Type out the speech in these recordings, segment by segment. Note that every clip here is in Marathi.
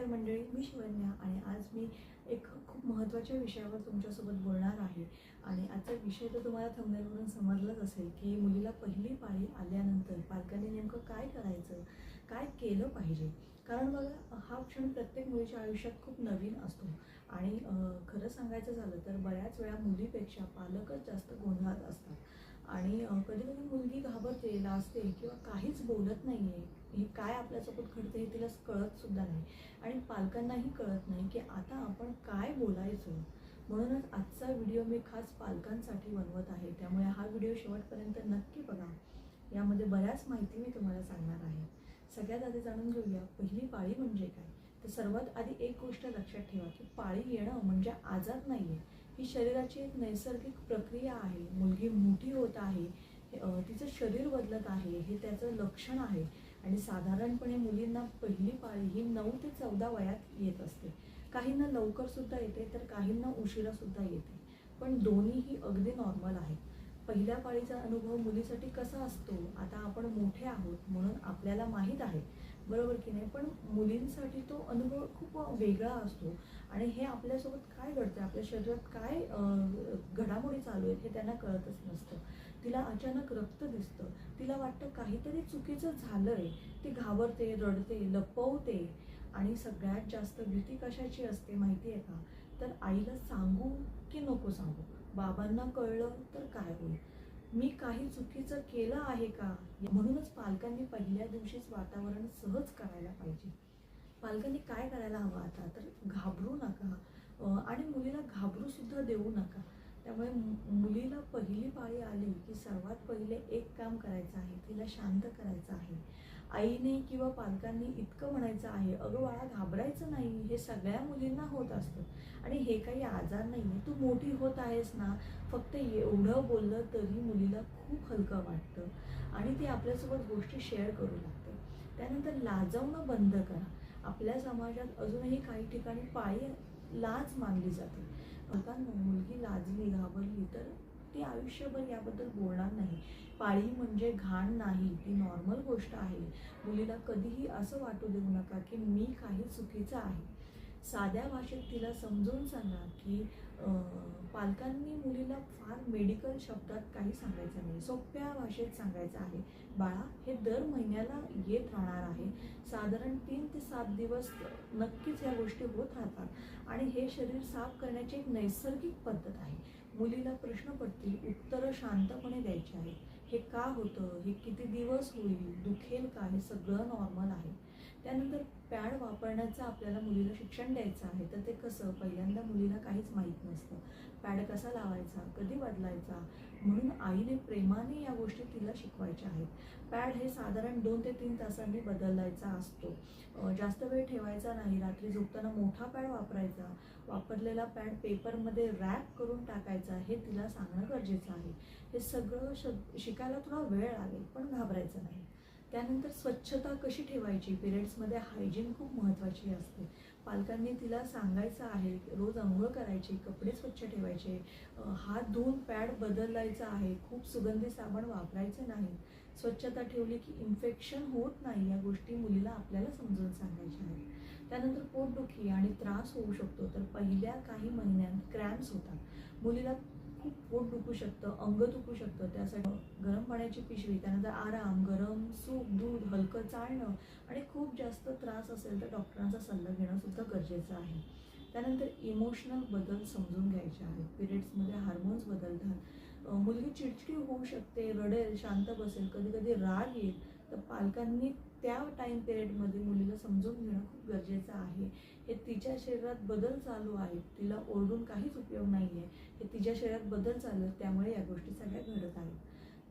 नमस्कार मंडळी मी शिवन्या आणि आज मी एक खूप महत्त्वाच्या विषयावर तुमच्यासोबत बोलणार आहे. आणि आजचा विषय तर तुम्हाला थंबनेलवरून समजलंच असेल की मुलीला पहिली पाळी आल्यानंतर पालकांनी नेमकं काय करायचं काय केलं पाहिजे? कारण बघा हा क्षण प्रत्येक मुलीच्या आयुष्यात खूप नवीन असतो. आणि खरं सांगायचं झालं तर बऱ्याच वेळा मुलीपेक्षा पालकच जास्त गोंधळात असतात. आणि कधी कधी मुलगी घाबरते लाजते किंवा काहीच बोलत नाही आहे हे काय आपल्यासोबत घडते हे तिला कळत सुद्धा नाही. आणि पालकांनाही कळत नाही की आता आपण काय बोलायचं. म्हणूनच आजचा व्हिडिओ मी खास पालकांसाठी बनवत आहे. त्यामुळे हा व्हिडिओ शेवटपर्यंत नक्की बघा. यामध्ये बऱ्याच माहिती मी तुम्हाला सांगणार आहे. सगळ्यात आधी जाणून घेऊया पहिली पाळी म्हणजे काय? तर सर्वात आधी एक गोष्ट लक्षात ठेवा की पाळी येणं म्हणजे आजार नाही आहे ही शरीराची एक नैसर्गिक प्रक्रिया आहे. मुलगी मोठी होत आहे. तिचं शरीर बदलत आहे. हे त्याचं लक्षण आहे. आणि साधारणपणे मुलींना पहिली पाळी ही नऊ ते चौदा वयात येत असते. काहींना लवकर सुद्धा येते तर काहींना उशिरा सुद्धा येते. पण दोन्हीही अगदी नॉर्मल आहे पहिल्या पाळीचा अनुभव मुलीसाठी कसा असतो? आता आपण मोठे आहोत म्हणून आपल्याला माहीत आहे. बरोबर की नाही? पण मुलींसाठी तो अनुभव खूप वेगळा असतो. आणि हे आपल्यासोबत काय घडतं आपल्या शरीरात काय घडामोडी चालू आहेत हे त्यांना कळतच नसतं. तिला अचानक रक्त दिसतं. तिला वाटतं काहीतरी चुकीचं झालं आहे ती घाबरते रडते लपवते आणि सगळ्यात जास्त भीती कशाची असते माहिती आहे का? तर आईला सांगू की नको सांगू? बाबांना कळलं तर काय होईल? मी काही चुकीचं केलं आहे का? म्हणूनच पालकांनी पहिल्या दिवशीच वातावरण सहज करायला पाहिजे. पालकांनी काय करायला हवं आता? तर घाबरू नका. आणि मुलीला घाबरू सुद्धा देऊ नका. त्यामुळे मुलीला पहिली पाळी आली की सर्वात पहिले एक काम करायचं आहे तिला शांत करायचं आहे. आईने किंवा पालकांनी इतकं म्हणायचं आहे अगं बाळा घाबरायचं नाही हे सगळ्या मुलींना होत असतं. आणि हे काही आजार नाही आहे तू मोठी होत आहेस ना फक्त एवढं बोललं तरी मुलीला खूप हलकं वाटतं. आणि ती आपल्यासोबत गोष्टी शेअर करू लागते. त्यानंतर लाजवणं बंद करा. आपल्या समाजात अजूनही काही ठिकाणी पाळी लाज मानली जाते. आता मुलगी लाजली घाबरली तर ती आयुष्यभर याबद्दल बोलणार नाही. पाळी म्हणजे घाण नाही ती नॉर्मल गोष्ट आहे. मुलीला कधीही असं वाटू देऊ नका की मी काही चुकीचं आहे. साध्या भाषेत तिला समजून सांगा की पालकांनी मुलीला फार मेडिकल शब्दात काही सांगायचं नाही. सोप्या भाषेत सांगायचं आहे. बाळा हे दर महिन्याला येत राहणार आहे. साधारण तीन ते सात दिवस नक्कीच या गोष्टी होत राहतात. आणि हे शरीर साफ करण्याची एक नैसर्गिक पद्धत आहे. मुलीला प्रश्न पडतील उत्तरं शांतपणे द्यायची आहेत. हे का होतं? हे किती दिवस होईल? दुखेल का? हे सगळं नॉर्मल आहे. त्यानंतर पॅड वापरण्याचं आपल्याला मुलीला शिक्षण द्यायचं आहे तर ते कसं? पहिल्यांदा मुलीला काहीच माहीत नसतं. पॅड कसा लावायचा? कधी बदलायचा? म्हणून आईने प्रेमाने या गोष्टी तिला शिकवायच्या आहेत. पॅड हे साधारण दोन ते तीन तासांनी बदलायचा असतो. जास्त वेळ ठेवायचा नाही. रात्री झोपताना मोठा पॅड वापरायचा. वापरलेला पॅड पेपरमध्ये रॅप करून टाकायचा. हे तिला सांगणं गरजेचं आहे. हे सगळं श शिकायला थोडा वेळ लागेल पण घाबरायचं नाही. त्यानंतर स्वच्छता कशी ठेवायची? पिरियड्समध्ये हायजीन खूप महत्त्वाची असते. पालकांनी तिला सांगायचं आहे रोज आंघोळ करायची कपडे स्वच्छ ठेवायचे हात धुवून पॅड बदलायचा आहे खूप सुगंधी साबण वापरायचे नाही. स्वच्छता ठेवली की इन्फेक्शन होत नाही या गोष्टी मुलीला आपल्याला समजून सांगायच्या आहेत. त्यानंतर पोटदुखी आणि त्रास होऊ शकतो. तर पहिल्या काही महिन्यात क्रॅम्प्स होतात. मुलीला खूप पोट दुखू शकतं अंग दुखू शकतं त्यासाठी गरम पाण्याची पिशवी त्यानंतर आराम गरम सूप दूध हलकं चालणं आणि खूप जास्त त्रास असेल तर डॉक्टरांचा सल्ला घेणं सुद्धा गरजेचं आहे. त्यानंतर इमोशनल बदल समजून घ्यायचे आहेत. पिरियड्समध्ये हार्मोन्स बदलतात. मुलगी चिडचिडी होऊ शकते रडेल शांत बसेल कधी कधी राग येईल. तर पालकांनी त्या टाईम पिरियडमध्ये मुलीला समजून घेणं खूप गरजेचं आहे. हे तिच्या शरीरात बदल चालू आहेत. तिला ओरडून काहीच उपयोग नाही आहे हे तिच्या शरीरात बदल चालू आहेत. त्यामुळे या गोष्टी सगळ्या घडत आहेत.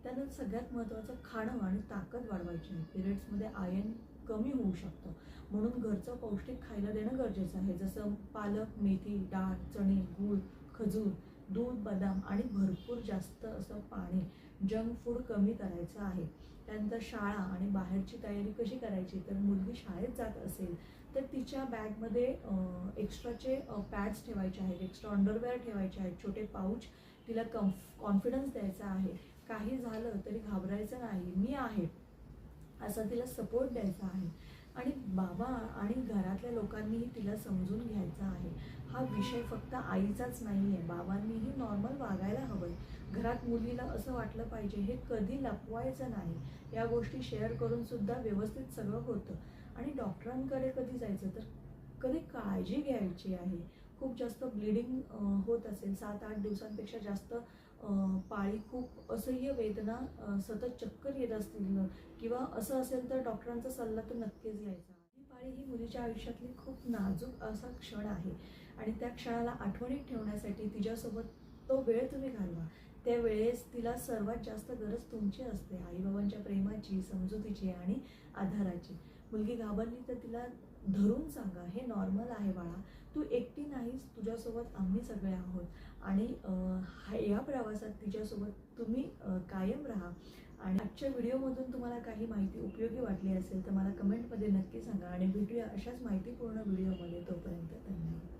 त्यानंतर सगळ्यात महत्त्वाचं खाणं आणि ताकद वाढवायची आहे. पिरियड्समध्ये आयन कमी होऊ शकतं. म्हणून घरचं पौष्टिक खायला देणं गरजेचं आहे. जसं पालक मेथी डाळ चणे गूळ खजूर दूध बदाम आणि भरपूर जास्त असं पाणी जंक फूड कमी करायचं आहे. त्यानंतर शाळा आणि बाहेरची तयारी कशी करायची? तर मुलगी शाळेत जात असेल तर तिच्या बॅगमध्ये एक्स्ट्राचे पॅड्स ठेवायचे आहेत एक्स्ट्रा अंडरवेअर ठेवायचे आहेत छोटे पाऊच तिला कम्फ कॉन्फिडन्स द्यायचा आहे. काही झालं तरी घाबरायचं नाही मी आहे असा तिला सपोर्ट द्यायचा आहे. आणि बाबा आणि घरातल्या लोकांनीही तिला समजून घ्यायचा आहे. हा विषय फक्त आईचाच नाही आहे बाबांनीही नॉर्मल वागायला हवं आहे घरात मुलीला असं वाटलं पाहिजे हे कधी लपवायचं नाही. या गोष्टी शेअर करून सुद्धा व्यवस्थित सगळं होतं. आणि डॉक्टरांकडे कधी जायचं? तर कधी काळजी घ्यायची आहे. खूप जास्त ब्लिडिंग होत असेल. सात आठ दिवसांपेक्षा जास्त पाळी खूप असह्य वेदना सतत चक्कर येत असतील किंवा असं असेल तर डॉक्टरांचा सल्ला तर नक्कीच घ्यायचा. ही पाळी ही मुलीच्या आयुष्यातली खूप नाजूक असा क्षण आहे. आणि त्या क्षणाला आठवणीत ठेवण्यासाठी तिच्यासोबत तो वेळ तुम्ही घालवा. त्या वेळेस तिला सर्वात जास्त गरज तुमची असते. आईबाबांच्या प्रेमाची समजुतीची आणि आधाराची. मुलगी घाबरली तर तिला धरून सांगा हे नॉर्मल आहे बाळा. तू एकटी नाहीस तुझ्यासोबत आम्ही सगळे आहोत. आणि या प्रवासात तिच्यासोबत तुम्ही कायम राहा. आणि आजच्या व्हिडिओमधून तुम्हाला काही माहिती उपयोगी वाटली असेल तर मला कमेंटमध्ये नक्की सांगा. आणि भेटूया अशाच माहितीपूर्ण व्हिडिओमध्ये. तोपर्यंत धन्यवाद.